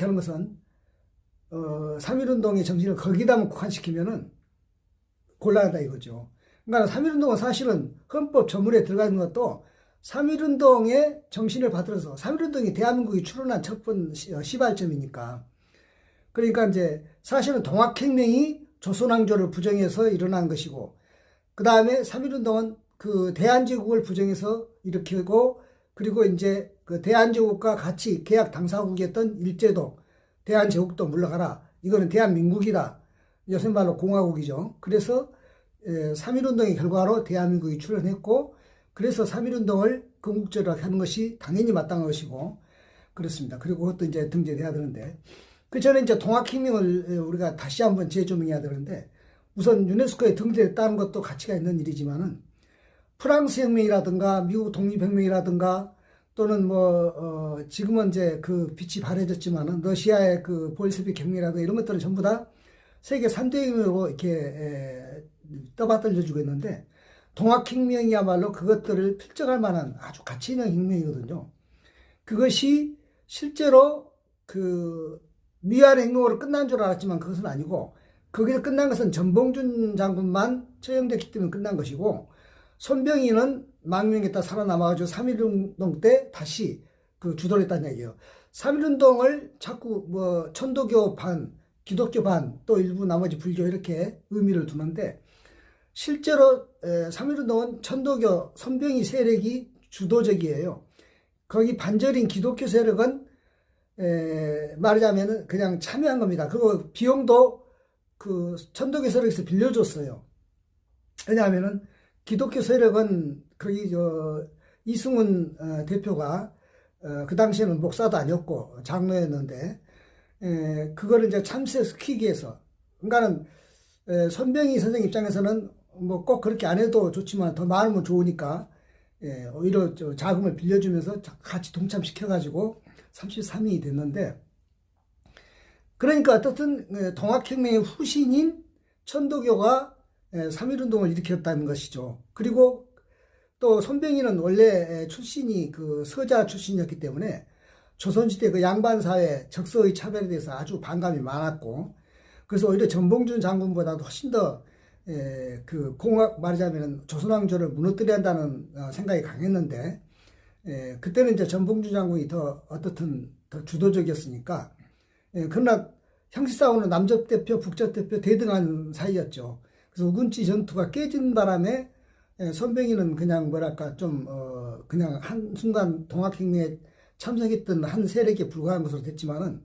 하는 것은 어, 3.1운동의 정신을 거기다만 국한시키면은 곤란하다 이거죠. 그러니까 3.1운동은 사실은 헌법 전문에 들어가 있는 것도 3.1운동의 정신을 받들어서 3.1운동이 대한민국이 출현한 첫번 어, 시발점이니까. 그러니까 이제 사실은 동학혁명이 조선왕조를 부정해서 일어난 것이고, 그 다음에 3.1운동은 그 대한제국을 부정해서 일으키고, 그리고 이제 그 대한제국과 같이 계약 당사국이었던 일제도, 대한제국도 물러가라. 이거는 대한민국이다. 요새 말로 공화국이죠. 그래서 3.1운동의 결과로 대한민국이 출현했고, 그래서 3.1운동을 건국제로 하는 것이 당연히 마땅한 것이고, 그렇습니다. 그리고 그것도 이제 등재돼야 되는데, 그 전에 이제 동학혁명을 우리가 다시 한번 재조명해야 되는데, 우선 유네스코에 등재됐다는 것도 가치가 있는 일이지만은, 프랑스 혁명이라든가, 미국 독립혁명이라든가, 또는 뭐, 어, 지금은 이제 그 빛이 바래졌지만은, 러시아의 그 볼세빅 혁명이라든가 이런 것들은 전부 다 세계 3대 혁명으로 이렇게 에, 떠받들려 주고 있는데, 동학혁명이야말로 그것들을 필적할 만한 아주 가치 있는 혁명이거든요. 그것이 실제로 그 미완 혁명으로 끝난 줄 알았지만 그것은 아니고 거기서 끝난 것은 전봉준 장군만 처형됐기 때문에 끝난 것이고 손병희는 망명했다 살아남아가지고 3.1운동 때 다시 그 주도를 했다는 얘기예요. 3.1운동을 자꾸 뭐 천도교 반, 기독교 반, 또 일부 나머지 불교 이렇게 의미를 두는데 실제로 3.1운동은 천도교 선병희 세력이 주도적이에요. 거기 반절인 기독교 세력은 에, 말하자면은 그냥 참여한 겁니다. 그거 비용도 그 천도교 세력에서 빌려줬어요. 왜냐하면은 기독교 세력은 거기 저 이승훈 어, 대표가 어, 그 당시에는 목사도 아니었고 장로였는데 에, 그거를 이제 참새시키기 위해서 그러니까는 에, 손병희 선생 입장에서는 뭐 꼭 그렇게 안 해도 좋지만 더 많으면 좋으니까 예, 오히려 저 자금을 빌려주면서 같이 동참시켜가지고 33인이 됐는데 그러니까 어떻든 예, 동학혁명의 후신인 천도교가 3.1운동을 일으켰다는 것이죠. 그리고 또 손병희는 원래 출신이 그 서자 출신이었기 때문에 조선시대 그 양반사회 적서의 차별에 대해서 아주 반감이 많았고 그래서 오히려 전봉준 장군보다도 훨씬 더 에, 그 공학 말하자면 조선왕조를 무너뜨려야 한다는 어, 생각이 강했는데 에, 그때는 이제 전봉준 장군이 더 어떻든 더 주도적이었으니까 에, 그러나 형식상으로 남쪽 대표, 북쪽 대표 대등한 사이였죠. 그래서 우군치 전투가 깨진 바람에 에, 손병희는 그냥 뭐랄까 좀 어, 그냥 한 순간 동학혁명에 참석했던 한 세력에 불과한 것으로 됐지만은